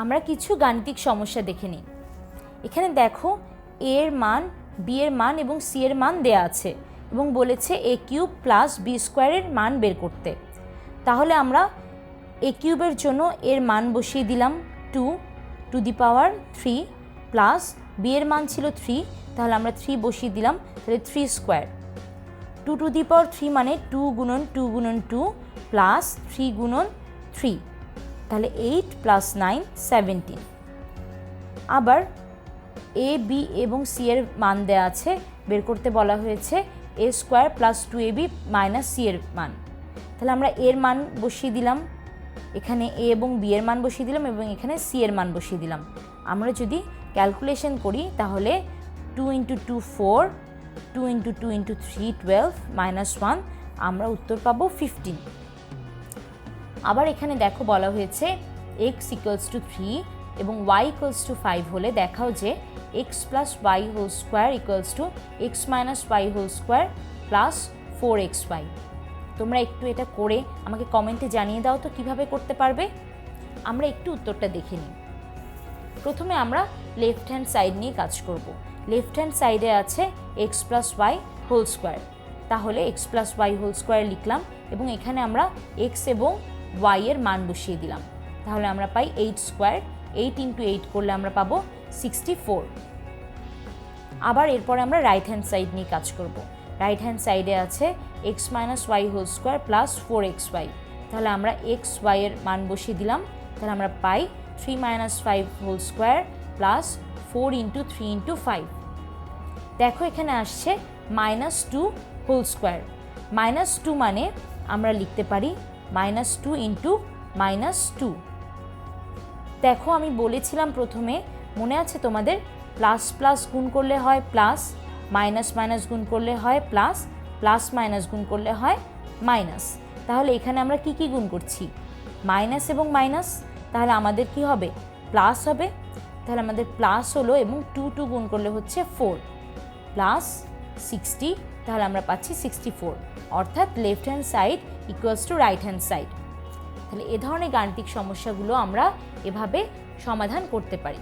আমরা কিছু গাণিতিক সমস্যা দেখে নিই। এখানে দেখো এ এর মান বি এর মান এবং সি এর মান দেয়া আছে এবং বলেছে এ কিউব প্লাস বি স্কোয়ারের মান বের করতে। তাহলে আমরা এ কিউবের জন্য এর মান বসিয়ে দিলাম two to the power three plus B এর মান ছিল থ্রি তাহলে আমরা থ্রি বসিয়ে দিলাম, তাহলে three square two to the power three মানে টু গুণন টু গুণন টু প্লাস থ্রি গুণন থ্রি তাহলে এইট প্লাস নাইন সেভেন্টিন আবার এ বি এবং সি এর মান দেওয়া আছে, বের করতে বলা হয়েছে A square plus two A B minus C এর মান। তাহলে আমরা এর মান বসিয়ে দিলাম, এখানে এ এবং বি এর মান বসিয়ে দিলাম এবং এখানে সি এর মান বসিয়ে দিলাম। আমরা যদি ক্যালকুলেশন করি, তাহলে two into two four two into two into three twelve minus one আমরা উত্তর পাবো ফিফটিন আবার এখানে দেখো বলা হয়েছে এক্স ইকুয়ালস টু থ্রি এবং ওয়াই ইকুয়ালস টু ফাইভ হলে দেখাও যে X plus Y whole square equals to X minus Y whole square plus four X Y তোমরা একটু এটা করে আমাকে কমেন্টে জানিয়ে দাও তো কীভাবে করতে পারবে। আমরা একটু উত্তরটা দেখে নিই। প্রথমে আমরা লেফট হ্যান্ড সাইড নিয়ে কাজ করব। লেফট হ্যান্ড সাইডে আছে X plus Y whole square তাহলে X plus Y whole square লিখলাম এবং এখানে আমরা এক্স এবং ওয়াই এর মান বসিয়ে দিলাম। তাহলে আমরা পাই eight square eight into eight করলে আমরা পাবো সিক্সটি ফোর আবার এরপরে আমরা রাইট হ্যান্ড সাইড নিয়ে কাজ করব। রাইট হ্যান্ড সাইডে আছে X minus Y whole square plus four X Y তাহলে আমরা এক্স ওয়াই এর মান বসিয়ে দিলাম। তাহলে আমরা পাই three minus five whole square plus four into three into five দেখো এখানে আসছে minus two whole square minus two মানে আমরা লিখতে পারি minus two into minus two দেখো, আমি বলেছিলাম প্রথমে, মনে আছে তোমাদের? প্লাস প্লাস গুণ করলে হয় প্লাস মাইনাস মাইনাস গুণ করলে হয় প্লাস প্লাস মাইনাস গুণ করলে হয় মাইনাস তাহলে এখানে আমরা কি কি গুণ করছি? মাইনাস এবং মাইনাস তাহলে আমাদের কি হবে? প্লাস হবে। তাহলে আমাদের প্লাস হলো এবং টু টু গুণ করলে হচ্ছে ফোর প্লাস সিক্সটি তাহলে আমরা পাচ্ছি সিক্সটি ফোর অর্থাৎ left hand side equals to right hand side তাহলে এ ধরনের গাণিতিক সমস্যাগুলো আমরা এভাবে সমাধান করতে পারি।